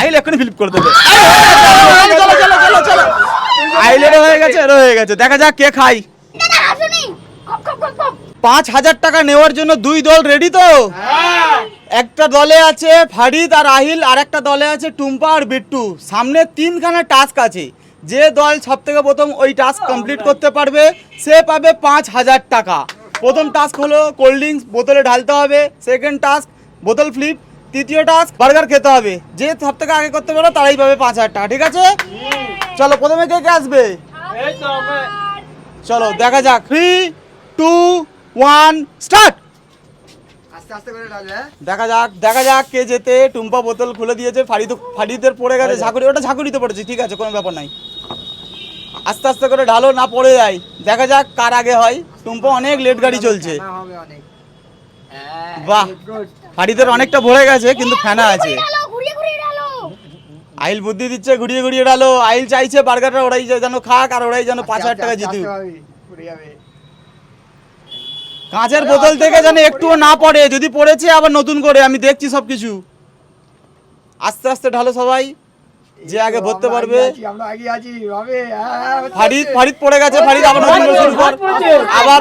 আইল এখনই ফ্লিপ করে দেবে। চলো চলো চলো চলো। আইলের হয়ে গেছে এরও হয়ে গেছে। দেখা যাক কে খাই দাদা হাসুনি খপ খপ খপ খপ। পাঁচ হাজার টাকা নেওয়ার জন্য দুই দল রেডি তো? একটা দলে আছে ফারিদ আর আহিল আর একটা দলে আছে টুম্পা আর বিট্টু। সামনে তিনখানা টাস্ক আছে। যে দল সব থেকে প্রথম ওই টাস্ক কমপ্লিট করতে পারবে সে পাবে পাঁচ হাজার টাকা। প্রথম টাস্ক হলো কোল্ড ড্রিঙ্কস বোতলে ঢালতে হবে। সেকেন্ড টাস্ক বোতল ফ্লিপ তৃতীয় টাস্ক বার্গার খেতে হবে। যে সব থেকে আগে করতে পারো তারাই পাবে পাঁচ হাজার টাকা ঠিক আছে? চলো প্রথমে কে কে আসবে? চলো দেখা যাক। থ্রি টু ওয়ান স্টার্ট আস্তে আস্তে করে ডাল দেখা যাক দেখা যাক কে যেতে টুম্পা বোতল খুলে দিয়েছে ফারিদের পড়ে গেছে ঝাঁকুড়ি ওটা ঝাঁকুড়িতে পড়েছে ঠিক আছে কোনো ব্যাপার নাই। আস্তে আস্তে করে ঢালো না পড়ে যায়। দেখা যাক কার আগে হয়। টুম্পা অনেক লেট গাড়ি চলছে। বাহ। ফারিদের অনেকটা ভরে গেছে কিন্তু ফেনা আছে আইল বুদ্ধি দিচ্ছে ঘুরিয়ে ঘুরিয়ে ডালো আইল চাইছে বার্গারটা ওরাই যেন খাক আর ওরাই যেন পাঁচ হাজার টাকা জিতুক। কাঁচের বোতল থেকে যেন একটুও না পড়ে যদি পড়েছে আবার নতুন করে আমি দেখছি সব কিছু আস্তে আস্তে ঢালো সবাই যে আগে ভরতে পারবে। আগে আছি হবে হ্যাঁ, ফারিদ ফারিদ পড়ে গেছে ফারিদ আবার নতুন শুরু কর। আবার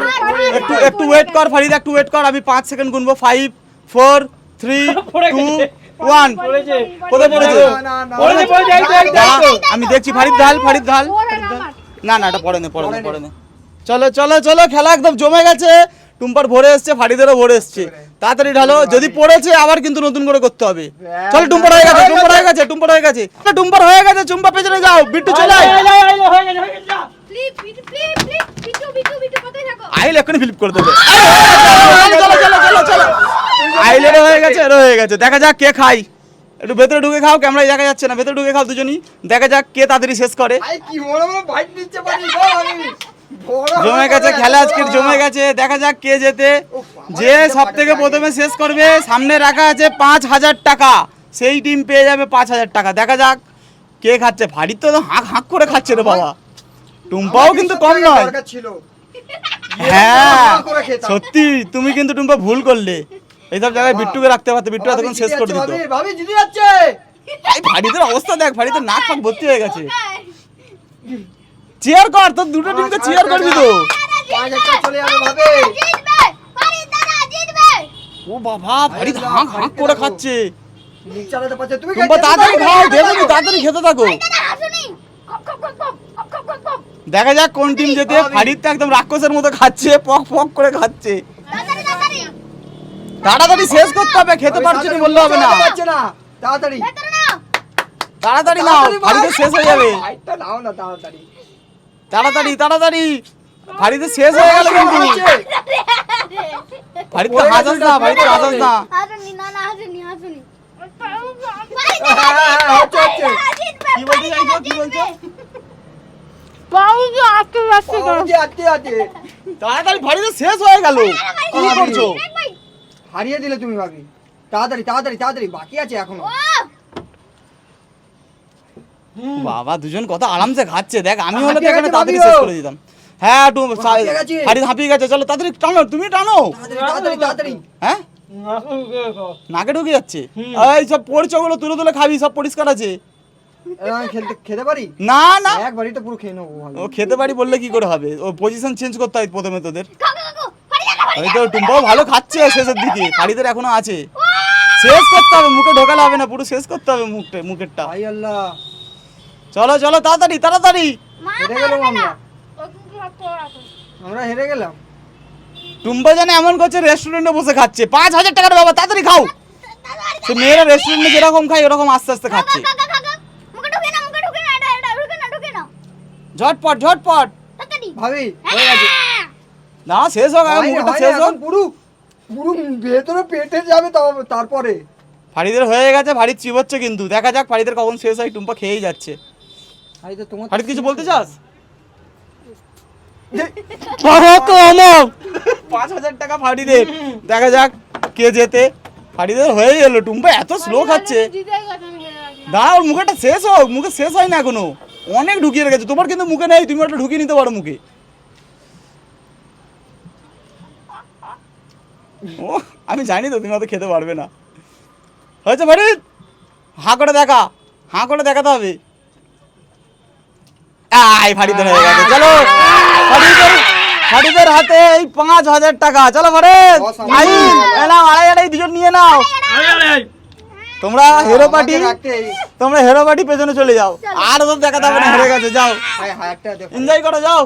একটু একটু ওয়েট কর ফারিদ একটু ওয়েট কর আমি পাঁচ second গুনবো। Five four three two one কোথায় পড়েছে। আমি দেখছি ফারিদ ঢাল ফারিদ ঢাল। না না এটা পড়ে নে পড়ে নে। পড়ে নে চলো চলো চলো খেলা একদম জমে গেছে। টুম্পার ভরে এসছে ফারিদেরও ভরে এসছে। তাড়াতাড়ি ঢালো যদি পড়েছে আবার কিন্তু নতুন করে করতে হবে। চলো টুম্পার হয়ে গেছে টুম্পার হয়ে গেছে টুম্পার হয়ে গেছে। টুম্পার হয়ে গেছে চুম্পা পেছনে যাও বিট্টু চলে হয়ে হয়ে আইল এখনই ফ্লিপ করে দেবে। চলো চলো চলো চলো। আইলের হয়ে গেছে এরও হয়ে গেছে। দেখা যাক কে খাই একটু ভেতরে ঢুকে খাও ক্যামেরায় দেখা যাচ্ছে না। ভেতরে ঢুকে খাও দুজনই। দেখা যাক কে তাড়াতাড়ি শেষ করে। ভাই, কি জমে গেছে খেলা এত আজকের জমে গেছে। দেখা যাক কে যেতে যে সব থেকে প্রথমে শেষ করবে সামনে রাখা আছে পাঁচ হাজার টাকা। সেই টিম পেয়ে যাবে পাঁচ হাজার টাকা। দেখা যাক কে খাচ্ছে। ভারী তো হাঁক হাঁক করে খাচ্ছে রে বাবা। টুম্পাও কিন্তু কম নয়। হ্যাঁ সত্যি তুমি কিন্তু টুম্পা ভুল করলে। এইসব জায়গায় বিট্টুকে রাখতে পারতো বিট্টু এতক্ষণ শেষ করে দিত। ভাবি, ভাবি যাচ্ছে। এই ভারিদের অবস্থা দেখ ভারিদের নাক ফাক ভর্তি হয়ে গেছে। চেয়ার কর দুটো টিমকে চেয়ার আচ্ছা, করবি তো। ও বাবা করে খাচ্ছে। দেখা যাক কোন টিম যেতে ফারিদ একদম রাক্ষসের মতো খাচ্ছে পক পক করে খাচ্ছে। তাড়াতাড়ি শেষ করতে হবে খেতে পারছি বললে হবে না। তাড়াতাড়ি। তাড়াতাড়ি নাও শেষ হয়ে যাবে। না তাড়াতাড়ি। তাড়াতাড়ি তাড়াতাড়ি। ভারিতে শেষ হয়ে গেল কিন্তু ভারিতে হাজার না ভারিতে হাজার না। তাড়াতাড়ি ভারিতে শেষ হয়ে গেল। কি করছ? হারিয়ে দিলে তুমি বাকি। তাড়াতাড়ি তাড়াতাড়ি তাড়াতাড়ি বাকি আছে এখনও। বাবা দুজন কত আরামসে খাচ্ছে দেখ আমি হলে এখানে তাড়াতাড়ি শেষ করে দিতাম। হ্যাঁ একটু গেছে। হাঁপিয়ে গেছে চলো তাড়াতাড়ি টানো তুমি টানো। হ্যাঁ। নাকে ঢুকে যাচ্ছে। এই সব পড়ছে ওগুলো তুলে তুলে খাবি সব পরিষ্কার আছে। খেতে পারি? না না। একবারই তো পুরো খেয়ে নেব ও খেতে পারি বললে কি করে হবে? ও পজিশন চেঞ্জ করতে হয় প্রথমে তোদের। ওই তো টুম্পাও ভালো খাচ্ছে শেষের দিকে ফারিদের এখনও আছে। শেষ করতে হবে মুখে ঢোকালে হবে না পুরো শেষ করতে হবে মুখটা মুখেরটা। ভাই আল্লাহ। চলো চলো তাড়াতাড়ি তাড়াতাড়ি। হেরে গেলাম আমরা। আমরা হেরে গেলাম। টুম্পা জানে এমন করছে রেস্টুরেন্টে বসে খাচ্ছে। পাঁচ হাজার টাকার বাবা তাড়াতাড়ি খাও। সে মেয়েরা রেস্টুরেন্টে যেরকম খায় ওরকম আস্তে আস্তে খাচ্ছে। কাকা কাকা মুখে ঢুকে না মুখে ঢুকে না এটা এটা ঢুকে না ঢুকে না ঝটপট ঝটপট। ভাবি হয়ে। গেছে। না শেষ হোক না, মুখটা শেষ হোক। পুরো পুরো ভেতরে পেটে যাবে তারপরে। ফারিদের হয়ে গেছে ফারিদ চিবোচ্ছে কিন্তু। দেখা যাক ফারিদের কখন শেষ হয় টুম্পা খেয়েই যাচ্ছে। ফারিদ কিছু বলতে চাস? পাঁচ হাজার টাকা ফারিদের দেখা যাক কে যেতে ফারিদের হয়ে গেল। টুম্পা এত স্লো খাচ্ছে। দাঁড়া মুখেটা শেষ হোক। মুখে শেষ হয় না এখনও। অনেক ঢুকিয়ে রেখেছে। তোমার কিন্তু মুখে নেই তুমি ওটা ঢুকিয়ে নিতে পারো মুখে। ও আমি জানি তো তুমি অত খেতে পারবে না। হয়েছে ফারিদ হা করে দেখা। হাঁ করে দেখাতে হবে। আই ফাড়িদের হয়ে গেছে চলো ফাড়িদের ফাড়িদের হাতে এই পাঁচ হাজার টাকা। চলো ফরেজ দশ আই এলাম আড়াই আড়াই দুজন নিয়ে নাও। আরে আরে তোমরা হেরো পার্টি তোমরা হেরো পার্টি পেছনে চলে যাও। আর ওদের দেখা হবে না হেরে গেছে যাও। হায়, হাজার টাকা দেখো। এনজয় করো যাও।